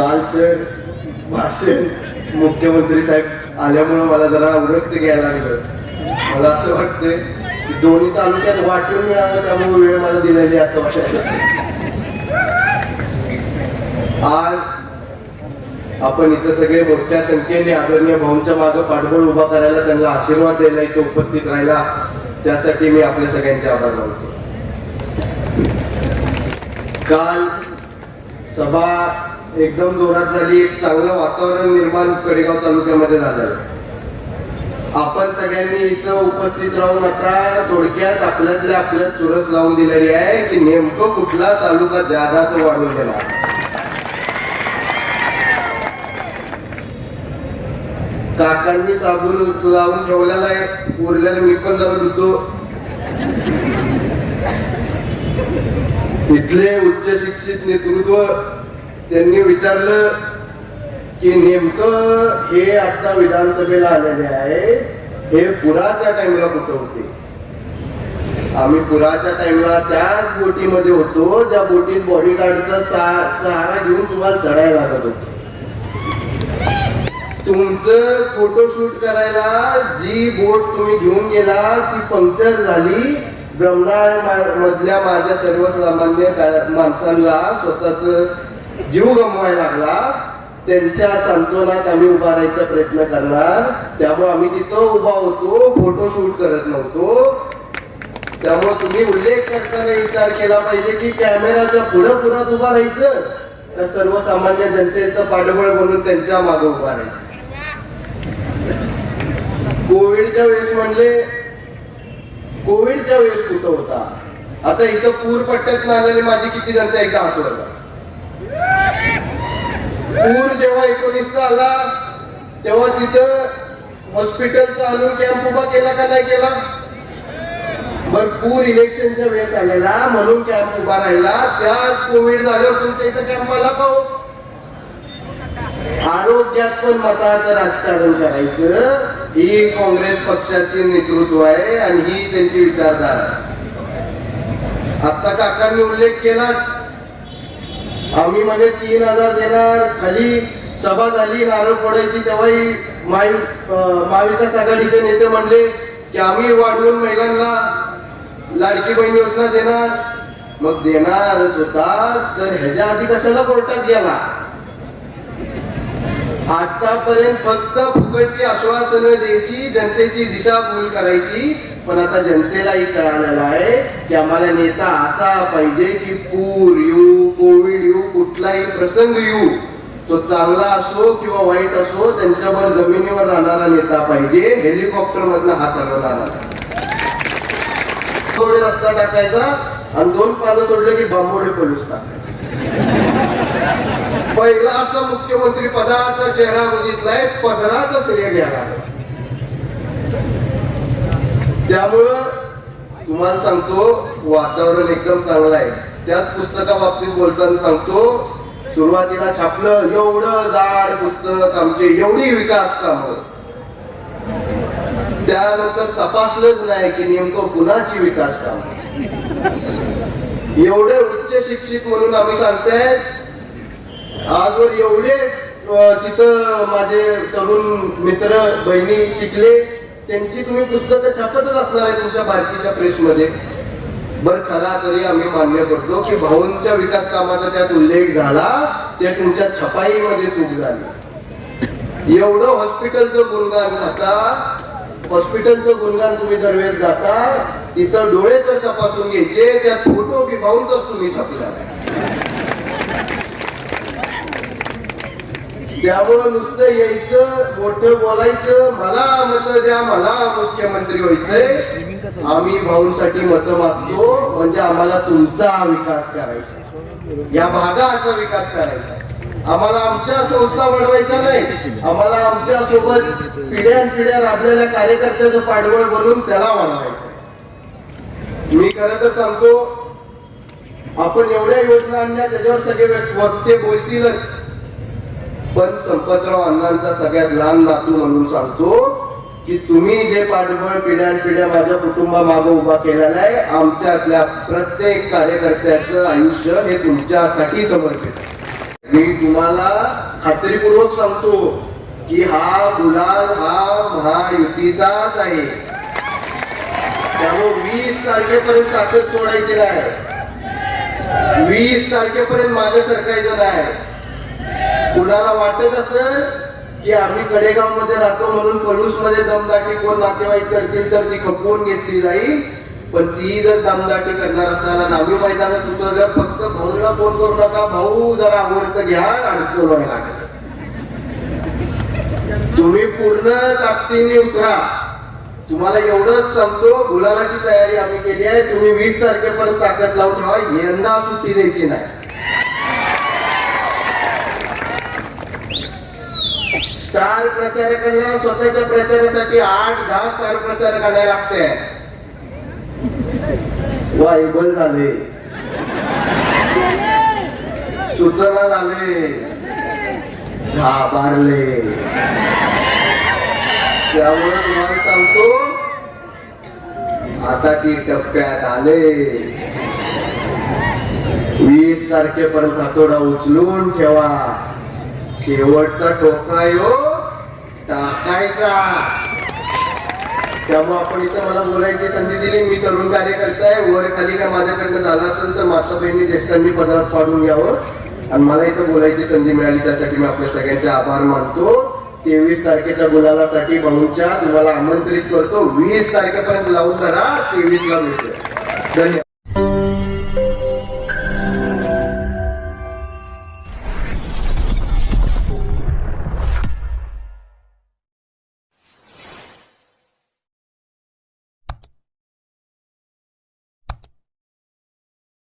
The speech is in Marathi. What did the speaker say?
कालचे भाषण मुख्यमंत्री साहेब आल्यामुळं मला जरा उरक्त घ्यायला लागलं. मला असं वाटतंय की दोन्ही तालुक्यात वाटून मिळालं त्यामुळे वेळ मला दिलेली असं वाटायला आज आपण इथं सगळे मोठ्या संख्येने आदरणीय भाऊंच्या मागे पाठबळ उभा करायला त्यांना आशीर्वाद द्यायला इथे उपस्थित राहिला. त्यासाठी मी आपल्या सगळ्यांचे आभार मानतो. काल सभा एकदम जोरात झाली एक चांगलं वातावरण निर्माण कडेगाव तालुक्यामध्ये झालं आपण सगळ्यांनी इथं उपस्थित राहून आता थोडक्यात आपल्यातल्या आपल्यात चुरस लावून दिलेली आहे की नेमकं कुठला तालुका जादाच वाढून देणार. काकांनी साबून लावून ठेवलेला आहे उरलेलं मी पण जरा धुतो. इथले उच्च शिक्षित नेतृत्व त्यांनी विचारलं की नेमकं हे आता विधानसभेला आलेले आहे हे पुराच्या टाइमला कुठं होते? आम्ही पुराच्या टाइमला त्याच बोटीमध्ये होतो ज्या बोटीत बॉडीगार्डचा सहारा घेऊन तुम्हाला चढायला लागत होतो. तुमचं फोटोशूट करायला जी बोट तुम्ही घेऊन गेला ती पंक्चर झाली. ब्रह्मांड मधल्या माझ्या सर्वसामान्य माणसांना स्वतःच जीव गमवायला लागला त्यांच्या सांत्वनात आम्ही उभा राहायचा प्रयत्न करणार. त्यामुळे आम्ही तिथं उभा होतो फोटो शूट करत नव्हतो. त्यामुळे तुम्ही उल्लेख करताना विचार केला पाहिजे की कॅमेराच्या पुढं पुरात उभा राहायचं तर सर्वसामान्य जनतेचं पाठबळ म्हणून त्यांच्या मागे उभा राहायचं. कोविडच्या वेळेस म्हणले कोविडच्या वेळेस कुठं होता? आता इथं पूर पट्ट्यात आलेली माझी किती जनता एकदा हात वरला पूर जेव्हा एकोणीसचा आला तेव्हा तिथं हॉस्पिटलचा आणून कॅम्प उभा केला का नाही केला? बर पूर इलेक्शनच्या वेळेस आलेला म्हणून कॅम्प उभा राहिला. त्याच कोविड झाल्यावर तुमच्या इथं कॅम्प आला का हो? आरोग्यात पण मताचं राजकारण करायचं. ही काँग्रेस पक्षाचे नेतृत्व आहे आणि ही त्यांची विचारधारा. आता काकांनी उल्लेख केलाच. आम्ही म्हणजे तीन हजार देणार. खाली सभा झाली नारळ फोडायची तेव्हाही महाविकास आघाडीचे नेते म्हणले की आम्ही वाढवून महिलांना लाडकी बहीण योजना देणार. मग देणारच होता तर ह्याच्या आधी कशाला कोर्टात गेला? आतापर्यंत फक्त फुकटची आश्वासनं द्यायची जनतेची दिशाभूल करायची. पण आता जनतेलाही कळालेला आहे की आम्हाला नेता असा पाहिजे की पूर येऊ येऊ कुठलाही प्रसंग येऊ तो चांगला असो किंवा वाईट असो त्यांच्यावर जमिनीवर राहणारा नेता पाहिजे हेलिकॉप्टर मधनं हात हलवणारा थोडे रस्ता टाकायचा आणि दोन पानं सोडले की बांबोडे पोलीस टाकायचे. पहिला असा मुख्यमंत्री पदाचा चेहरा बघितलाय पदराचा श्रेय घ्यायला त्यामुळं तुम्हाला सांगतो वातावरण एकदम चांगलं आहे. त्याच पुस्तका बाबतीत बोलताना सांगतो सुरुवातीला छापलं एवढं जाड पुस्तक आमचे एवढी विकास काम. त्यानंतर तपासलंच नाही की नेमकं कुणाची विकास काम. एवढे उच्च शिक्षित म्हणून आम्ही सांगताय आजवर एवढे तिथं माझे तरुण मित्र बहिणी शिकले त्यांची तुम्ही पुस्तकं छापतच असणार आहे तुमच्या भारतीच्या प्रेसमध्ये. बर चला तरी आम्ही मान्य करतो की भाऊंच्या विकास कामाचा त्यात उल्लेख झाला ते तुमच्या छपाईमध्ये चूक झाली. एवढं हॉस्पिटलचं गुणगान खाता हॉस्पिटलचं गुणगान तुम्ही दरवेळेस गाता तिथं डोळे तर तपासून घ्यायचे त्यात फोटो बी भाऊंचाच तुम्ही छापला त्यामुळं नुसतं यायचं मोठं बोलायचं मला मत द्या मला मुख्यमंत्री व्हायचंय. आम्ही भाऊंसाठी मत मागतो म्हणजे आम्हाला तुमचा विकास करायचा या भागाचा विकास करायचा आम्हाला आमच्या संस्था वाढवायच्या नाही. आम्हाला आमच्यासोबत पिढ्यान पिढ्या राबलेल्या कार्यकर्त्याचं पाठबळ बनून त्याला वाढवायचं मी खरं तर सांगतो आपण एवढ्या योजना आणल्या त्याच्यावर सगळे वक्ते बोलतीलच. पण संपतराव अण्णांचा सगळ्यात लहान नातू म्हणून सांगतो की तुम्ही जे पाठबळ पिढ्यान पिढ्या माझ्या कुटुंबामागं उभा केलेला आहे आमच्यातल्या प्रत्येक कार्यकर्त्याचं आयुष्य हे तुमच्यासाठी समर्पित आहे. मी तुम्हाला खात्रीपूर्वक सांगतो की हा गुलाल हा महायुतीचाच आहे. त्यामुळे वीस तारखेपर्यंत ताकद सोडायची नाही. वीस तारखेपर्यंत मागे सरकायचं नाही. कुणाला वाटत असेल की आम्ही कडेगावमध्ये राहतो म्हणून पलूसमध्ये दमदाटी कोण नातेवाईक करतील तर ती खपवून घेतली जाईल पण ती जर दमदाटी करणार असाल नावी मैदानात उतरलं फक्त भाऊला फोन करू नका भाऊ जरा आवडतं घ्या अडचण व्हायला लागेल. तुम्ही पूर्ण ताकदीने उतरा. तुम्हाला एवढंच सांगतो गुलालाची तयारी आम्ही केली आहे. तुम्ही वीस तारखेपर्यंत ताकद लावून ठेवा. यंदा सुट्टी द्यायची नाही. स्टार प्रचारकांना स्वतःच्या प्रचारासाठी आठ दहा स्टार प्रचारक आणायला लागते. वायबल झाले. सूचना झाले. घाबारले. त्यामुळे तुम्हाला सांगतो आता ती टप्प्यात आले. वीस तारखेपर्यंत हातोडा उचलून ठेवा. शेवटचा टोका येऊ टाकायचा. त्यामुळे आपण इथं मला बोलायची संधी दिली. मी तरुण कार्यकर्ता आहे वर खाली काय माझ्याकडनं झालं असेल तर माता बहिणी ज्येष्ठांनी पदरात पाडून घ्यावं. आणि मला इथं बोलायची संधी मिळाली. त्यासाठी मी आपल्या सगळ्यांचे आभार मानतो. तेवीस तारखेच्या गुलालासाठी भाऊंच्या तुम्हाला आमंत्रित करतो. वीस तारखेपर्यंत लावून करा तेवीस ला भेटूया.